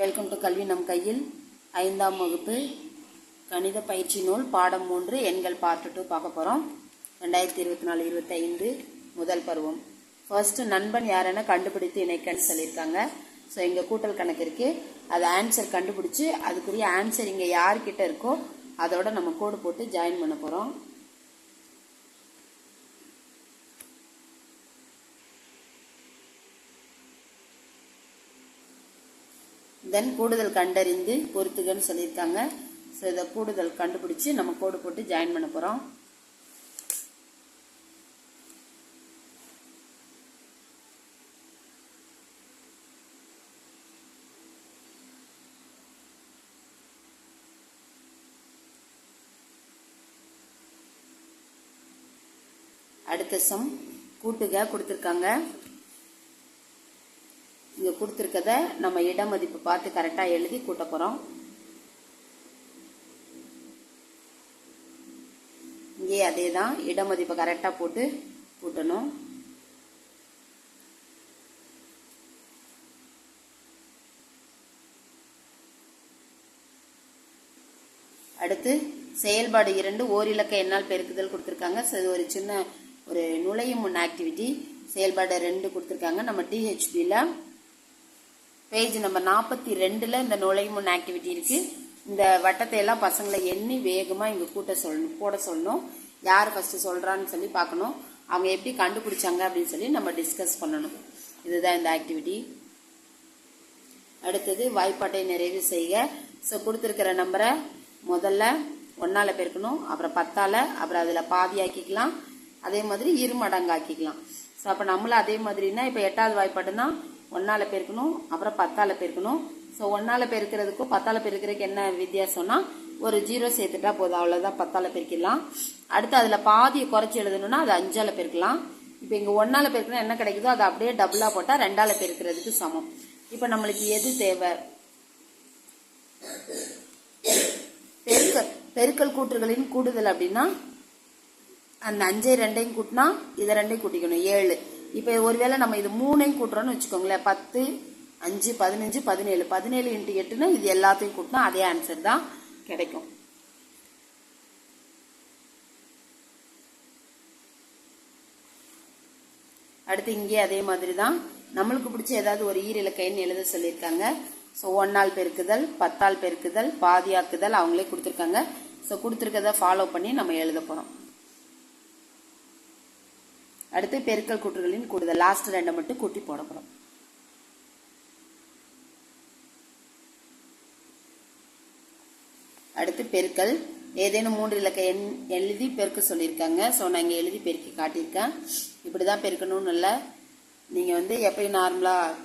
Welcome to கல்வி நம் கையில் ஐந்தாம் வகுப்பு. கணித பயிற்சி நூல் பாடம் மூன்று எண்கள் பார்ட் டூ பார்க்க போகிறோம் ரெண்டாயிரத்தி இருபத்தி நாலு இருபத்தைந்து முதல் பருவம். ஃபர்ஸ்ட் நண்பன் யாரென கண்டுபிடித்து இணைக்கன்னு சொல்லியிருக்காங்க. ஸோ இங்கே கூட்டல் கணக்கு இருக்குது அது ஆன்சர் கண்டுபிடிச்சி அதுக்குரிய ஆன்சர் இங்கே யார்கிட்ட இருக்கோ அதோட நம்ம கோடு போட்டு ஜாயின் பண்ண போகிறோம் தென் கூடுதல் கண்டறிந்து பொறுத்துகன்னு சொல்லியிருக்காங்க. ஸோ இதை கூடுதல் கண்டுபிடிச்சி நம்ம கோடு போட்டு ஜாயின் பண்ண போகிறோம் அடுத்த சம் கூட்டுக கொடுத்துருக்காங்க. இங்கே கொடுத்துருக்கத நம்ம இட மதிப்பு பார்த்து கரெக்டாக எழுதி கூட்ட போகிறோம் இங்கே அதே தான் இட மதிப்பை கரெக்டாக போட்டு கூட்டணும். அடுத்து செயல்பாடு இரண்டு ஓரிலக்க என்னால் பெருக்குதல் கொடுத்துருக்காங்க. ஒரு சின்ன ஒரு நுழையும் முன் ஆக்டிவிட்டி செயல்பாடு ரெண்டு கொடுத்துருக்காங்க. நம்ம டிஹெச்பியில் பேஜ் நம்பர் நாற்பத்தி ரெண்டில் இந்த நுழையும் முன் ஆக்டிவிட்டி இருக்குது இந்த வட்டத்தை எல்லாம் பசங்களை எண்ணி வேகமாக இங்கே கூட்ட சொல்லணும் போட சொல்லணும். யார் ஃபஸ்ட்டு சொல்கிறான்னு சொல்லி பார்க்கணும். அவங்க எப்படி கண்டுபிடிச்சாங்க அப்படின்னு சொல்லி நம்ம டிஸ்கஸ் பண்ணணும். இதுதான் இந்த ஆக்டிவிட்டி அடுத்தது வாய்ப்பாட்டை நிறைவு செய்க. ஸோ கொடுத்துருக்கிற நம்பரை முதல்ல ஒன்றால் பெருக்கணும் அப்புறம் பத்தால் அப்புறம் அதில் பாதி ஆக்கிக்கலாம். அதே மாதிரி இரு மடங்கு ஆக்கிக்கலாம். ஸோ அப்போ நம்மளும் அதே மாதிரினா இப்போ எட்டாவது வாய்ப்பாட்டுனா ஒன்றால் பெருக்கணும் அப்புறம் பத்தால பெருக்கணும். ஸோ ஒன்றால் பெருக்கிறதுக்கும் பத்தால பெருக்கிறதுக்கு என்ன வித்தியாசம்னா ஒரு ஜீரோ சேர்த்துட்டா போதும். அவ்வளோதான் பத்தால பெருக்கிடலாம். அடுத்து அதில் பாதியை குறைச்சி எழுதணும்னா அது அஞ்சால பெருக்கலாம். இப்போ இங்கே ஒன்றால் பெருக்கணும் என்ன கிடைக்குதோ அதை அப்படியே டபுளாக போட்டால் ரெண்டால பெருக்கிறதுக்கு சமம். இப்போ நம்மளுக்கு எது தேவை? பெருக்கல் பெருக்கல் கூற்றுகளின் கூடுதல் அப்படின்னா அந்த அஞ்சை ரெண்டையும் கூட்டினா இதை ரெண்டையும் கூட்டிக்கணும். ஏழு. இப்போ ஒருவேளை நம்ம இது மூணையும் கூட்டுறோம்னு வச்சுக்கோங்களேன். பத்து அஞ்சு பதினஞ்சு பதினேழு. பதினேழு இன்ட்டு எட்டுனா இது எல்லாத்தையும் கூட்டினா அதே ஆன்சர் தான் கிடைக்கும். அடுத்து இங்கே அதே மாதிரி தான். நம்மளுக்கு பிடிச்ச ஏதாவது ஒரு ஈரிலக்கைன்னு எழுத சொல்லியிருக்காங்க. ஸோ ஒன்னால் பெருக்குதல் பத்தால் பெருக்குதல் பாதியாக்குதல் அவங்களே கொடுத்துருக்காங்க. ஸோ கொடுத்துருக்கதை ஃபாலோ பண்ணி நம்ம எழுத போகிறோம் அடுத்து பெருக்கல் கூற்றுகளின் கூடுதல். லாஸ்ட் ரெண்டை மட்டும் கூட்டி போட போகிறோம் அடுத்து பெருக்கல். ஏதேனும் மூன்று இலக்க எண் எழுதி பெருக்க சொல்லியிருக்காங்க. ஸோ நான் இங்கே எழுதி பெருக்கி காட்டியிருக்கேன். இப்படி தான் பெருக்கணும்னு இல்லை. நீங்கள் வந்து எப்பயும் நார்மலாக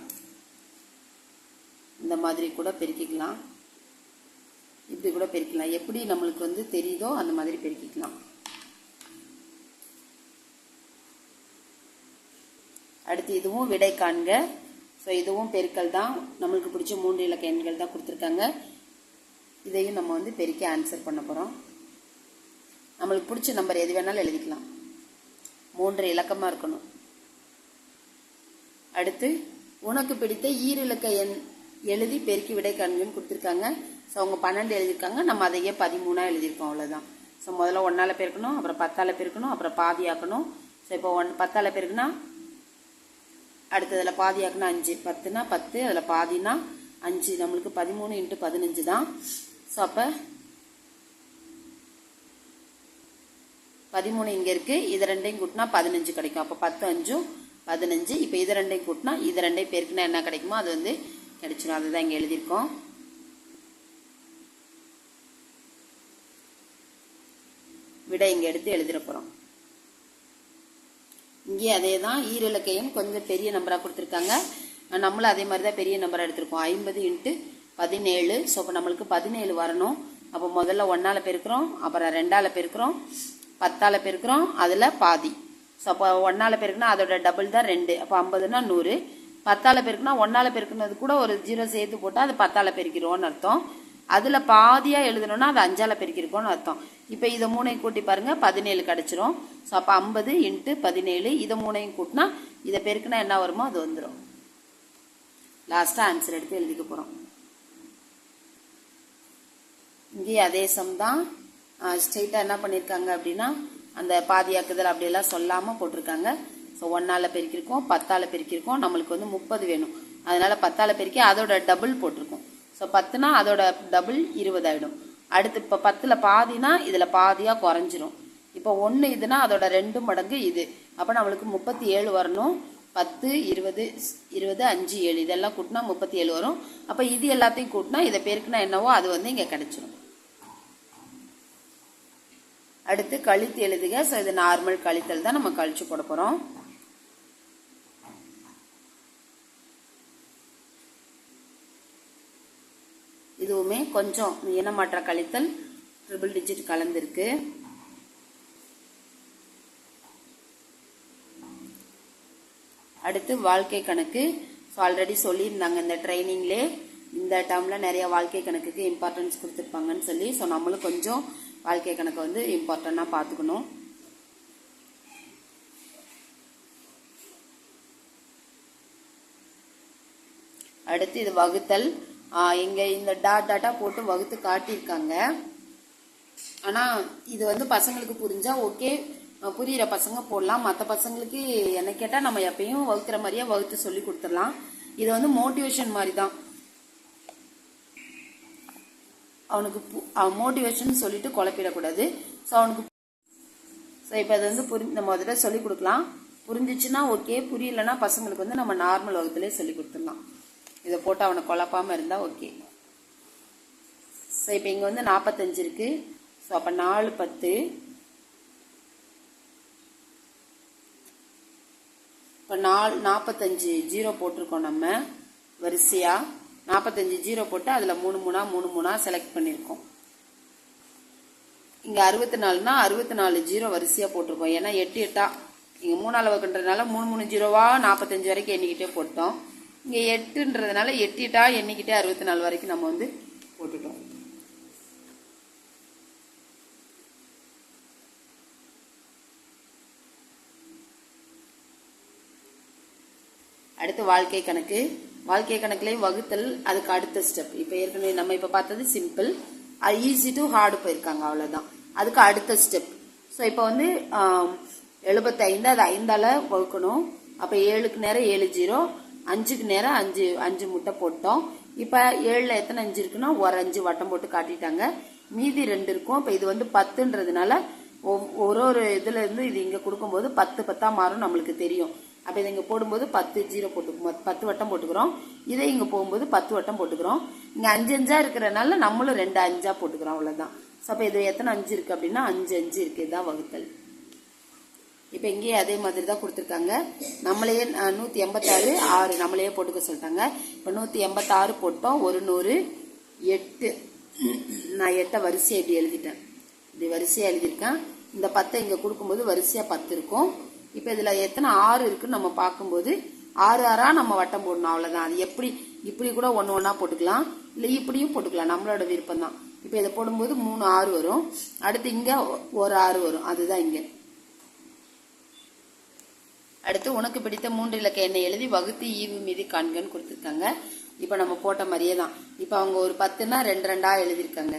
இந்த மாதிரி கூட பெருக்கிக்கலாம். இப்படி கூட பெருக்கலாம் எப்படி நம்மளுக்கு வந்து தெரியுதோ அந்த மாதிரி பெருக்கிக்கலாம். அடுத்து இதுவும் விடை காண்க. ஸோ இதுவும் பெருக்கல் தான். நம்மளுக்கு பிடிச்ச மூன்று இலக்க எண்கள் தான் கொடுத்துருக்காங்க. இதையும் நம்ம வந்து பெருக்கி ஆன்சர் பண்ண போகிறோம் நம்மளுக்கு பிடிச்ச நம்பர் எது வேணாலும் எழுதிக்கலாம். மூன்று இலக்கமாக இருக்கணும். அடுத்து உனக்கு பிடித்த ஈரிலக்க எண் எழுதி பெருக்கி விடை காண்கன்னு கொடுத்துருக்காங்க. ஸோ அவங்க பன்னெண்டு எழுதியிருக்காங்க. நம்ம அதையே பதிமூணாக எழுதியிருக்கோம். அவ்வளோதான் ஸோ முதல்ல ஒன்றால் பெருக்கணும் அப்புறம் பத்தால் பெருக்கணும் அப்புறம் பாதியாக்கணும். ஸோ இப்போ ஒன் பத்தால் அடுத்து அடுத்ததில் பாதியாக்குனா அஞ்சு பத்துனா பத்து அதில் பாதினா அஞ்சு. நம்மளுக்கு பதிமூணு இன்ட்டு பதினஞ்சு தான். ஸோ அப்போ பதிமூணு இங்கே இருக்குது இது ரெண்டையும் கூட்டினா பதினஞ்சு கிடைக்கும். அப்போ பத்து அஞ்சும் பதினஞ்சு. இப்போ இது ரெண்டையும் கூட்டினா இது ரெண்டையும் பேருக்குனா என்ன கிடைக்குமோ அது வந்து கிடைச்சிடும் அதுதான் இங்கே எழுதியிருக்கோம். விடை இங்கே எடுத்து எழுதிட போகிறோம் இங்கே அதே தான் ஈரலக்கையும் கொஞ்சம் பெரிய நம்பராக கொடுத்துருக்காங்க. நம்மளும் அதே மாதிரி தான் பெரிய நம்பராக எடுத்திருக்கோம். ஐம்பது இன்ட்டு பதினேழு. ஸோ இப்போ நம்மளுக்கு பதினேழு வரணும். அப்போ முதல்ல ஒன்றால் பெருக்கிறோம். அப்புறம் ரெண்டால் பெருக்கிறோம். பத்தால் பெருக்கிறோம். அதில் பாதி. ஸோ அப்போ ஒன்றால் பெருக்குனா அதோட டபுள் தான் ரெண்டு. அப்போ ஐம்பதுனா நூறு. பத்தால் பெருக்குனா ஒன்றால் பெருக்குனது கூட ஒரு ஜீரோ சேர்த்து போட்டால் அது பத்தால் பெருக்கிறோன்னு அர்த்தம். அதில் பாதியாக எழுதணும்னா அது அஞ்சால் பெருக்கிருக்கோன்னு அர்த்தம். இப்போ இதை மூணையும் கூட்டி பாருங்கள் பதினேழு கிடச்சிரும். ஸோ அப்போ ஐம்பது இன்ட்டு பதினேழு இதை மூணையும் கூட்டினா இதை பெருக்குனா என்ன வருமோ அது வந்துடும் லாஸ்ட்டாக ஆன்சர் எடுத்து எழுதிக்க போகிறோம் இங்கேயும் அதே சம் தான். ஸ்ட்ரெயிட்டாக என்ன பண்ணியிருக்காங்க அப்படின்னா அந்த பாதியாக்குதல் அப்படியெல்லாம் சொல்லாமல் போட்டிருக்காங்க. ஸோ ஒன்றால் பெருக்கியிருக்கோம் பத்தால் பெருக்கியிருக்கோம் நம்மளுக்கு வந்து முப்பது வேணும். அதனால் பத்தால் பெருக்கி அதோட டபுள் போட்டிருக்கோம். ஸோ பத்துனா அதோட டபுள் இருபது ஆகிடும் அடுத்து இப்போ பத்தில் பாதினா இதில் பாதியாக குறைஞ்சிரும். இப்போ ஒன்று இதுனா அதோட ரெண்டு மடங்கு இது. அப்போ நம்மளுக்கு முப்பத்தி ஏழு வரணும். பத்து இருபது இருபது அஞ்சு ஏழு. இதெல்லாம் கூட்டினா முப்பத்தி ஏழு வரும். அப்போ இது எல்லாத்தையும் கூட்டினா இதை பெருக்குனா என்னவோ அது வந்து இங்கே கிடச்சிரும். அடுத்து கழித்து எழுதுக. ஸோ இது நார்மல் கழித்தல் தான் நம்ம கழிச்சு போட போகிறோம் இதுவுமே கொஞ்சம் இனமாற்ற கழித்தல் ட்ரிபிள் டிஜிட் கலந்துருக்கு. அடுத்து வாழ்க்கை கணக்கு. ஸோ ஆல்ரெடி சொல்லியிருந்தாங்க இந்த ட்ரைனிங்லே. இந்த டேர்மில் நிறைய வாழ்க்கை கணக்குக்கு இம்பார்ட்டன்ஸ் கொடுத்துருப்பாங்கன்னு சொல்லி. ஸோ நம்மளும் கொஞ்சம் வாழ்க்கை கணக்கை வந்து இம்பார்ட்டண்ட்டாக பார்த்துக்கணும். அடுத்து இது வகுத்தல். இங்கே இந்த டாட் டாட்டாக போட்டு வகுத்து காட்டியிருக்காங்க. ஆனால் இது வந்து பசங்களுக்கு புரிஞ்சால் ஓகே புரிகிற பசங்க போடலாம். மற்ற பசங்களுக்கு என்ன கேட்டால் நம்ம எப்பயும் வகுக்கிற மாதிரியே வகுத்து சொல்லி கொடுத்துடலாம். இது வந்து மோட்டிவேஷன் மாதிரி தான் அவனுக்கு மோட்டிவேஷன் சொல்லிட்டு குழப்பிடக்கூடாது. ஸோ அவனுக்கு ஸோ இப்போ அது வந்து புரி நம்ம முதல்ல சொல்லி கொடுக்கலாம். புரிஞ்சிச்சுன்னா ஓகே புரியலன்னா பசங்களுக்கு வந்து நம்ம நார்மல் வகுத்துலேயே சொல்லி கொடுத்துடலாம். இதை போட்டு அவனை குழப்பாமல் இருந்தால் ஓகே. ஸோ இப்போ இங்கே வந்து நாற்பத்தஞ்சு இருக்கு. ஸோ அப்போ நாலு பத்து. இப்போ நாலு நாற்பத்தஞ்சு ஜீரோ போட்டிருக்கோம் நம்ம. வரிசையாக நாற்பத்தஞ்சு ஜீரோ போட்டு அதில் மூணு மூணா மூணு மூணாக செலக்ட் பண்ணியிருக்கோம். இங்கே அறுபத்தி நாலுனா அறுபத்தி நாலு ஜீரோ வரிசையாக போட்டிருக்கோம். ஏன்னா எட்டு எட்டா. இங்கே மூணால் வகுன்றதுனால மூணு மூணு ஜீரோவா நாற்பத்தஞ்சு வரைக்கும் எண்ணிக்கிட்டே போட்டோம். இங்கே எட்டுன்றதுனால எட்டுட்டா எண்ணிக்கிட்டே அறுபத்தி நாலு வரைக்கும் நம்ம வந்து போட்டுட்டோம் அடுத்து வாழ்க்கை கணக்கு. வாழ்க்கை கணக்குலையும் வகுத்தல் அதுக்கு அடுத்த ஸ்டெப் இப்போ ஏற்கனவே நம்ம இப்போ பார்த்தது சிம்பிள் ஈஸி டு ஹார்டு போயிருக்காங்க அவ்வளோதான் அதுக்கு அடுத்த ஸ்டெப் ஸோ இப்போ வந்து எழுபத்தைந்து அது ஐந்தால் வகுக்கணும். அப்போ ஏழுக்கு நேரம் ஏழு ஜீரோ. அஞ்சுக்கு நேரம் அஞ்சு அஞ்சு முட்டை போட்டோம். இப்போ ஏழில் எத்தனை அஞ்சு இருக்குன்னா ஒரு அஞ்சு வட்டம் போட்டு காட்டிட்டாங்க. மீதி ரெண்டு இருக்கும். இப்போ இது வந்து பத்துன்றதுனால ஒவ்- ஒரு ஒரு இதுல இருந்து இது இங்கே கொடுக்கும்போது பத்து பத்தா மாறும் நம்மளுக்கு தெரியும். அப்போ இதை இங்கே போடும்போது பத்து ஜீரோ போட்டு பத்து வட்டம் போட்டுக்கிறோம். இதை இங்கே போகும்போது பத்து வட்டம் போட்டுக்கிறோம். இங்கே அஞ்சு அஞ்சா இருக்கிறனால நம்மளும் ரெண்டு அஞ்சா போட்டுக்கிறோம் அவ்வளோதான் ஸோ அப்போ இது எத்தனை அஞ்சு இருக்கு அப்படின்னா அஞ்சு அஞ்சு இருக்கு. இதுதான் வகுத்தல். இப்போ இங்கேயே அதே மாதிரி தான் கொடுத்துருக்காங்க. நம்மளையே நூற்றி எண்பத்தாறு ஆறு நம்மளையே போட்டுக்க சொல்லிட்டாங்க. இப்போ நூற்றி எண்பத்தாறு போட்டோம் ஒரு நூறு எட்டு. நான் எட்டை வரிசையை இப்படி எழுதிட்டேன். இப்படி வரிசையாக எழுதியிருக்கேன். இந்த பத்தை இங்கே கொடுக்கும்போது வரிசையாக பத்து இருக்கும். இப்போ இதில் எத்தனை ஆறு இருக்குன்னு நம்ம பார்க்கும்போது ஆறு ஆறாக நம்ம வட்டம் போடணும் அவ்வளோதான் அது எப்படி இப்படி கூட ஒன்று ஒன்றா போட்டுக்கலாம். இல்லை இப்படியும் போட்டுக்கலாம் நம்மளோட விருப்பம் தான் இப்போ இதை போடும்போது மூணு ஆறு வரும். அடுத்து இங்கே ஒரு ஆறு வரும். அதுதான் இங்கே. அடுத்து உனக்கு பிடித்த மூன்று இலக்க எண்ணை எழுதி வகுத்து ஈவு மீது காண்கன்னு கொடுத்துருக்காங்க. இப்போ நம்ம போட்ட மாதிரியே தான். இப்போ அவங்க ஒரு பத்துனா ரெண்டு ரெண்டாக எழுதியிருக்காங்க.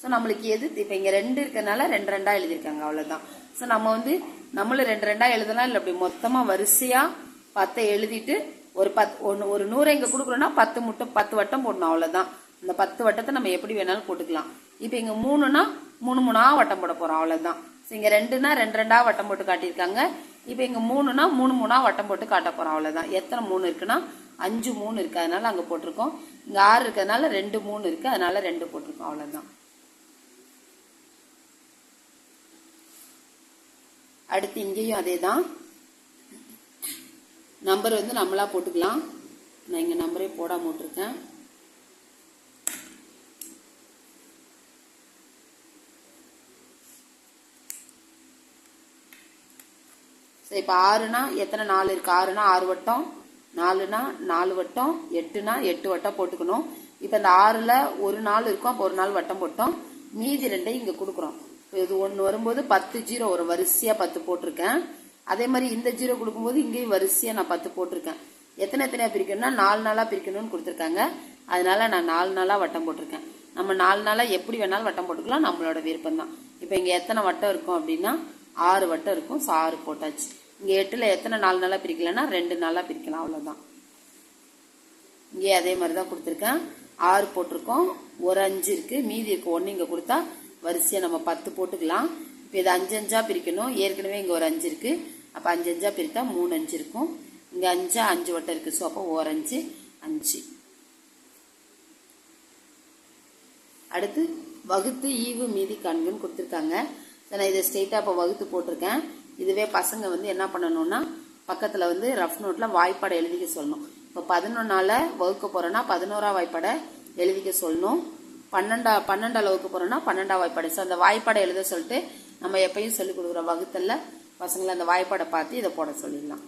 ஸோ நம்மளுக்கு எது? இப்போ இங்கே ரெண்டு இருக்கிறனால ரெண்டு ரெண்டாக எழுதியிருக்காங்க அவ்வளோதான் ஸோ நம்ம வந்து நம்மளும் ரெண்டு ரெண்டாக எழுதலாம் இல்லை அப்படி மொத்தமாக வரிசையாக பத்தை எழுதிட்டு ஒரு பத் ஒன்று ஒரு நூறு இங்கே கொடுக்குறோன்னா பத்து முட்டை பத்து வட்டம் போடணும் அவ்வளோதான் அந்த பத்து வட்டத்தை நம்ம எப்படி வேணாலும் போட்டுக்கலாம். இப்போ இங்கே மூணுனா மூணு மூணாக வட்டம் போட போகிறோம் அவ்வளோதான் ஸோ இங்கே ரெண்டுனா ரெண்டு ரெண்டாக வட்டம் போட்டு காட்டியிருக்காங்க. இப்போ இங்கே மூணுனா மூணு மூணாக வட்டம் போட்டு காட்ட போகிறோம் அவ்வளோதான் எத்தனை மூணு இருக்குன்னா அஞ்சு மூணு இருக்குது அதனால் அங்கே போட்டிருக்கோம். இங்கே ஆறு இருக்கிறதுனால ரெண்டு மூணு இருக்குது அதனால் ரெண்டு போட்டிருக்கோம் அவ்வளோதான் அடுத்து இங்கேயும் அதே தான் நம்பர் வந்து நம்மளாக போட்டுக்கலாம். நான் இங்கே நம்பரே போடாம விட்டுருக்கேன். சரி இப்போ ஆறுனா எத்தனை நாலு இருக்கு? ஆறுனா ஆறு வட்டம் நாலுனா நாலு வட்டம் எட்டுனா எட்டு வட்டம் போட்டுக்கணும். இப்போ இந்த ஆறில் ஒரு நாள் இருக்கும் அப்போ ஒரு நாள் வட்டம் போட்டோம். மீதி ரெண்டையும் இங்கே கொடுக்குறோம். இது ஒன்று வரும்போது பத்து ஜீரோ ஒரு வரிசையாக பத்து போட்டிருக்கேன். அதே மாதிரி இந்த ஜீரோ கொடுக்கும்போது இங்கேயும் வரிசையாக நான் பத்து போட்டிருக்கேன். எத்தனை எத்தனையா பிரிக்கணும்னா நாலு நாளாக பிரிக்கணும்னு கொடுத்துருக்காங்க. அதனால நான் நாலு நாளாக வட்டம் போட்டிருக்கேன். நம்ம நாலு நாளாக எப்படி வேணாலும் வட்டம் போட்டுக்கலாம் நம்மளோட விருப்பம் தான் இப்போ இங்கே எத்தனை வட்டம் இருக்கும் அப்படின்னா ஆறு வட்டம் இருக்கும். ஸோ ஆறு போட்டாச்சு. இங்கே எட்டில் எத்தனை நாலு நாளாக பிரிக்கலைன்னா ரெண்டு நாளாக பிரிக்கலாம் அவ்வளோதான் இங்கே அதே மாதிரி தான் கொடுத்துருக்கேன். ஆறு போட்டிருக்கோம். ஒரு அஞ்சு இருக்குது மீதி இருக்க ஒன்று இங்கே கொடுத்தா வரிசையாக நம்ம பத்து போட்டுக்கலாம். இப்போ இதை அஞ்சு அஞ்சாக பிரிக்கணும். ஏற்கனவே இங்கே ஒரு அஞ்சு இருக்குது அப்போ அஞ்சு அஞ்சாக பிரித்தா மூணு அஞ்சு இருக்கும். இங்கே அஞ்சா அஞ்சு வட்டம் இருக்குது ஸோ அப்போ ஓர் அஞ்சு அஞ்சு. அடுத்து வகுத்து ஈவு மீதி கண்குன்னு கொடுத்துருக்காங்க. நான் இதை ஸ்ட்ரெயிட்டாக இப்போ வகுத்து போட்டிருக்கேன். இதுவே பசங்க வந்து என்ன பண்ணணும்னா பக்கத்தில் வந்து ரஃப் நோட்டில் வாய்ப்பாடை எழுதிக்க சொல்லணும். இப்போ பதினொன்றால் வகுக்க போகிறோன்னா பதினோரா வாய்ப்பாடை எழுதிக்க சொல்லணும். பன்னெண்டா பன்னெண்டால் வகுக்க போகிறோன்னா பன்னெண்டா வாய்ப்பாடை. ஸோ அந்த வாய்ப்பாடை எழுத சொல்லிட்டு நம்ம எப்பயும் சொல்லிக் கொடுக்குற வகுத்தல்ல பசங்களை அந்த வாய்ப்பாடை பார்த்து இதை போட சொல்லிடலாம்.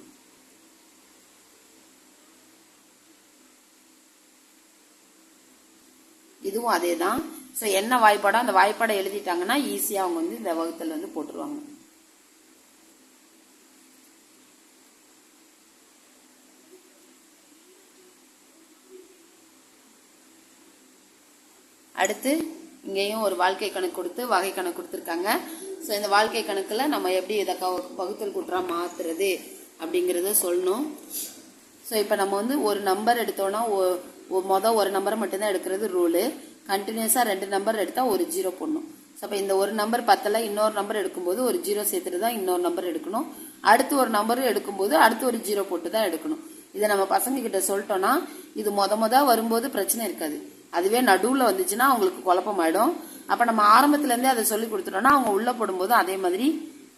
இதுவும் அதே தான் ஸோ என்ன வாய்ப்பாடோ அந்த வாய்ப்பாடை எழுதிட்டாங்கன்னா ஈஸியாக அவங்க வந்து இந்த வகுத்தல் வந்து போட்டுருவாங்க. அடுத்து இங்கேயும் ஒரு வாழ்க்கை கணக்கு கொடுத்து வகை கணக்கு கொடுத்துருக்காங்க. ஸோ இந்த வாழ்க்கை கணக்கில் நம்ம எப்படி இதை க வகுத்தல் கூட்டுறா மாற்றுறது அப்படிங்கிறத சொல்லணும். ஸோ இப்போ நம்ம வந்து ஒரு நம்பர் எடுத்தோன்னா மொதல் ஒரு நம்பரை மட்டும்தான் எடுக்கிறது ரூலு கண்டினியூஸாக ரெண்டு நம்பர் எடுத்தால் ஒரு ஜீரோ போடணும். ஸோ அப்போ இந்த ஒரு நம்பர் பத்தில் இன்னொரு நம்பர் எடுக்கும்போது ஒரு ஜீரோ சேர்த்துட்டு தான் இன்னொரு நம்பர் எடுக்கணும். அடுத்து ஒரு நம்பரும் எடுக்கும்போது அடுத்து ஒரு ஜீரோ போட்டு தான் எடுக்கணும். இதை நம்ம பசங்க கிட்ட சொல்லிட்டோம்னா இது மொத மொதல் வரும்போது பிரச்சனை இருக்காது. அதுவே நடுவில் வந்துச்சுன்னா அவங்களுக்கு குழப்பமாயிடும். அப்போ நம்ம ஆரம்பத்துலேருந்தே அதை சொல்லி கொடுத்துட்டோம்னா அவங்க உள்ளே போடும்போது அதே மாதிரி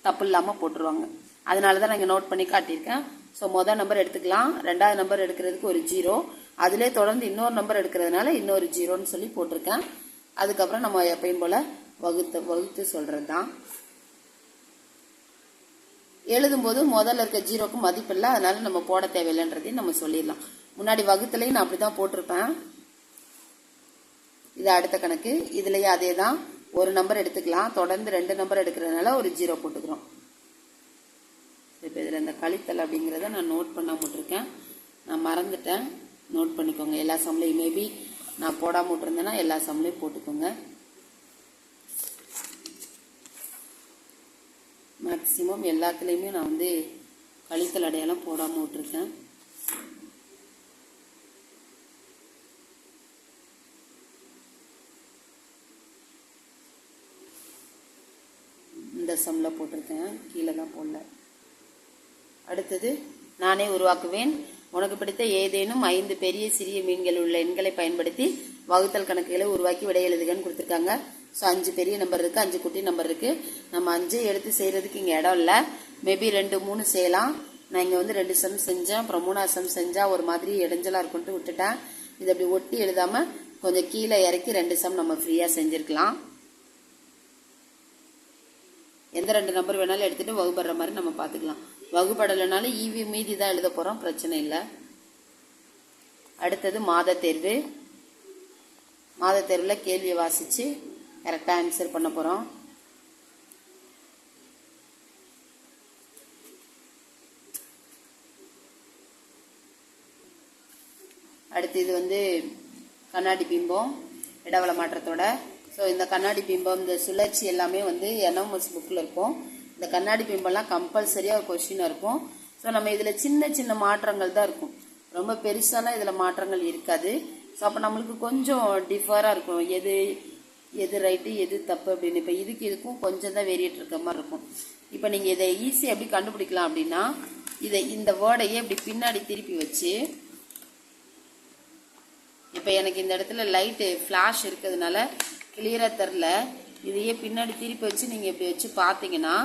தப்பு இல்லாமல் போட்டுருவாங்க. அதனால தான் நான் இங்கே நோட் பண்ணி காட்டியிருக்கேன். ஸோ மொதல் நம்பர் எடுத்துக்கலாம். ரெண்டாவது நம்பர் எடுக்கிறதுக்கு ஒரு ஜீரோ அதிலே தொடர்ந்து இன்னொரு நம்பர் எடுக்கிறதுனால இன்னொரு ஜீரோன்னு சொல்லி போட்டிருக்கேன். அதுக்கப்புறம் நம்ம எப்பயும் போல் வகுத்து வகுத்து சொல்கிறது தான் எழுதும்போது முதல்ல இருக்க ஜீரோக்கு மதிப்பில்லை அதனால நம்ம போட தேவையில்லைன்றதையும் நம்ம சொல்லிடலாம். முன்னாடி வகுத்துலையும் நான் அப்படி தான் போட்டிருப்பேன். இது அடுத்த கணக்கு. இதுலேயே அதே தான் ஒரு நம்பர் எடுத்துக்கலாம். தொடர்ந்து ரெண்டு நம்பர் எடுக்கிறதுனால ஒரு ஜீரோ போட்டுக்கிறோம். இப்போ இதில் இந்த கழித்தல் அப்படிங்கிறத நான் நோட் பண்ண விட்டுருக்கேன். நான் மறந்துட்டேன். நோட் பண்ணிக்கோங்க. எல்லா சம்லையும் மேபி நான் போடாமல் விட்டுருந்தேன்னா எல்லா சம்லையும் போட்டுக்கோங்க. மேக்சிமம் எல்லாத்துலேயுமே நான் வந்து கழித்தல் அடையாளம் போடாமல் விட்டுருக்கேன். இந்த சம்மில் போட்டிருக்கேன். கீழே தான் போடல. அடுத்தது நானே உருவாக்குவேன். உனக்கு பிடித்த ஏதேனும் ஐந்து பெரிய சிறிய மீன்கள் உள்ள எண்களை பயன்படுத்தி வகுத்தல் கணக்குகளை உருவாக்கி விடை எழுதுகன்னு கொடுத்துருக்காங்க. ஸோ அஞ்சு பெரிய நம்பர் இருக்குது அஞ்சு குட்டி நம்பர் இருக்குது நம்ம அஞ்சு எடுத்து செய்கிறதுக்கு இங்கே இடம் இல்லை. மேபி ரெண்டு மூணு செய்யலாம். நான் இங்கே வந்து ரெண்டு சம் செஞ்சேன். அப்புறம் மூணாவது சம் செஞ்சால் ஒரு மாதிரி இடைஞ்சலாக இருக்குன்ட்டு விட்டுட்டேன். இதை அப்படி ஒட்டி எழுதாமல் கொஞ்சம் கீழே இறக்கி ரெண்டு சம் நம்ம ஃப்ரீயாக செஞ்சுருக்கலாம். எந்த ரெண்டு நம்பர் வேணாலும் எடுத்துட்டு வகுப்படுற மாதிரி நம்ம பார்த்துக்கலாம். வகுப்படலைனாலும் ஈவி மீதி தான் எழுத போகிறோம் பிரச்சனை இல்லை. அடுத்தது மாத தேர்வு. மாத தேர்வில் கேள்வியை வாசித்து கரெக்டாக ஆன்சர் பண்ண போகிறோம் அடுத்து இது வந்து கண்ணாடி பிம்பம் இடவள மாற்றத்தோட ஸோ இந்த கண்ணாடி பிம்பம் இந்த சுழற்சி எல்லாமே வந்து என்எம்எஸ் புக்கில் இருக்கும். இந்த கண்ணாடி பிம்பம்லாம் கம்பல்சரியாக ஒரு கொஷினாக இருக்கும். ஸோ நம்ம இதில் சின்ன சின்ன மாற்றங்கள் தான் இருக்கும். ரொம்ப பெருசாலாம் இதில் மாற்றங்கள் இருக்காது. ஸோ அப்போ நம்மளுக்கு கொஞ்சம் டிஃபராக இருக்கும். எது எது ரைட்டு எது தப்பு அப்படின்னு. இப்போ இதுக்கு இதுக்கும் கொஞ்சம் தான் வேரியட் இருக்க மாதிரி இருக்கும். இப்போ நீங்கள் இதை ஈஸியாக எப்படி கண்டுபிடிக்கலாம் அப்படின்னா இதை இந்த வேர்டையே இப்படி பின்னாடி திருப்பி வச்சு இப்போ எனக்கு இந்த இடத்துல லைட்டு ஃப்ளாஷ் இருக்கிறதுனால கிளியராக தெரில இதையே பின்னாடி திருப்பி வச்சு நீங்கள் இப்படி வச்சு பார்த்தீங்கன்னா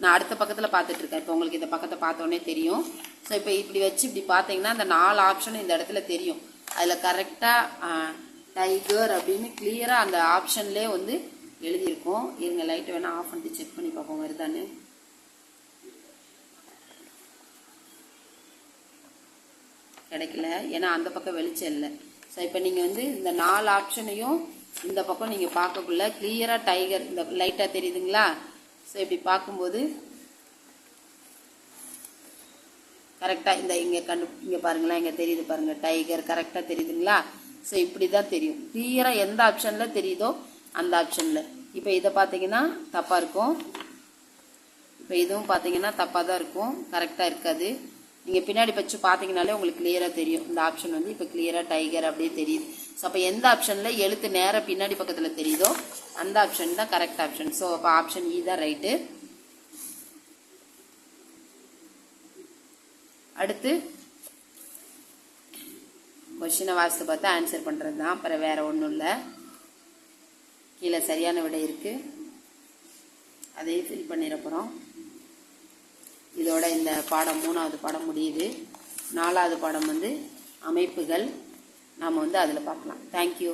நான் அடுத்த பக்கத்தில் பார்த்துட்ருக்கேன் இப்போ உங்களுக்கு இந்த பக்கத்தை பார்த்தோன்னே தெரியும். ஸோ இப்போ இப்படி வச்சு இப்படி பார்த்தீங்கன்னா அந்த நாலு ஆப்ஷன் இந்த இடத்துல தெரியும். அதில் கரெக்டாக டைகர் அப்படின்னு கிளியராக அந்த ஆப்ஷன்லேயே வந்து எழுதியிருக்கோம். இருங்க லைட்டை வேணால் ஆஃப் பண்ணிட்டு செக் பண்ணி பார்ப்போம். வருதான்னு. கிடைக்கல. ஏன்னா அந்த பக்கம் வெளிச்சம் இல்லை. ஸோ இப்போ நீங்கள் வந்து இந்த நாலு ஆப்ஷனையும் இந்த பக்கம் நீங்கள் பார்க்கக்குள்ள கிளியராக டைகர் இந்த லைட்டாக தெரியுதுங்களா? ஸோ இப்படி பார்க்கும்போது கரெக்டாக இந்த இங்கே கண்டு இங்கே பாருங்களேன் இங்கே தெரியுது பாருங்கள் டைகர் கரெக்டாக தெரியுதுங்களா? ஸோ இப்படி தான் தெரியும். கிளியராக எந்த ஆப்ஷனில் தெரியுதோ அந்த ஆப்ஷனில் இப்போ இதை பார்த்தீங்கன்னா தப்பாக இருக்கும். இப்போ இதுவும் பார்த்தீங்கன்னா தப்பாக தான் இருக்கும். கரெக்டாக இருக்காது. நீங்கள் பின்னாடி வச்சு பார்த்தீங்கனாலே உங்களுக்கு கிளியராக தெரியும். இந்த ஆப்ஷன் வந்து இப்போ கிளியராக டைகர் அப்படியே தெரியுது. ஸோ அப்போ எந்த ஆப்ஷனில் எழுத்து நேராக பின்னாடி பக்கத்தில் தெரியுதோ அந்த ஆப்ஷன் தான் கரெக்ட் ஆப்ஷன் ஸோ அப்போ ஆப்ஷன் இ தான் ரைட்டு அடுத்து கொஷினை வாசித்து பார்த்து ஆன்சர் பண்ணுறது தான். அப்புறம் வேறு ஒன்றும் இல்லை. கீழே சரியான விடை இருக்குது அதையும் ஃபில் பண்ணிட போகிறோம் இதோட இந்த பாடம் மூணாவது பாடம் முடியுது. நாலாவது பாடம் வந்து அமைப்புகள். நாம் வந்து அதில் பார்க்கலாம். தேங்க்யூ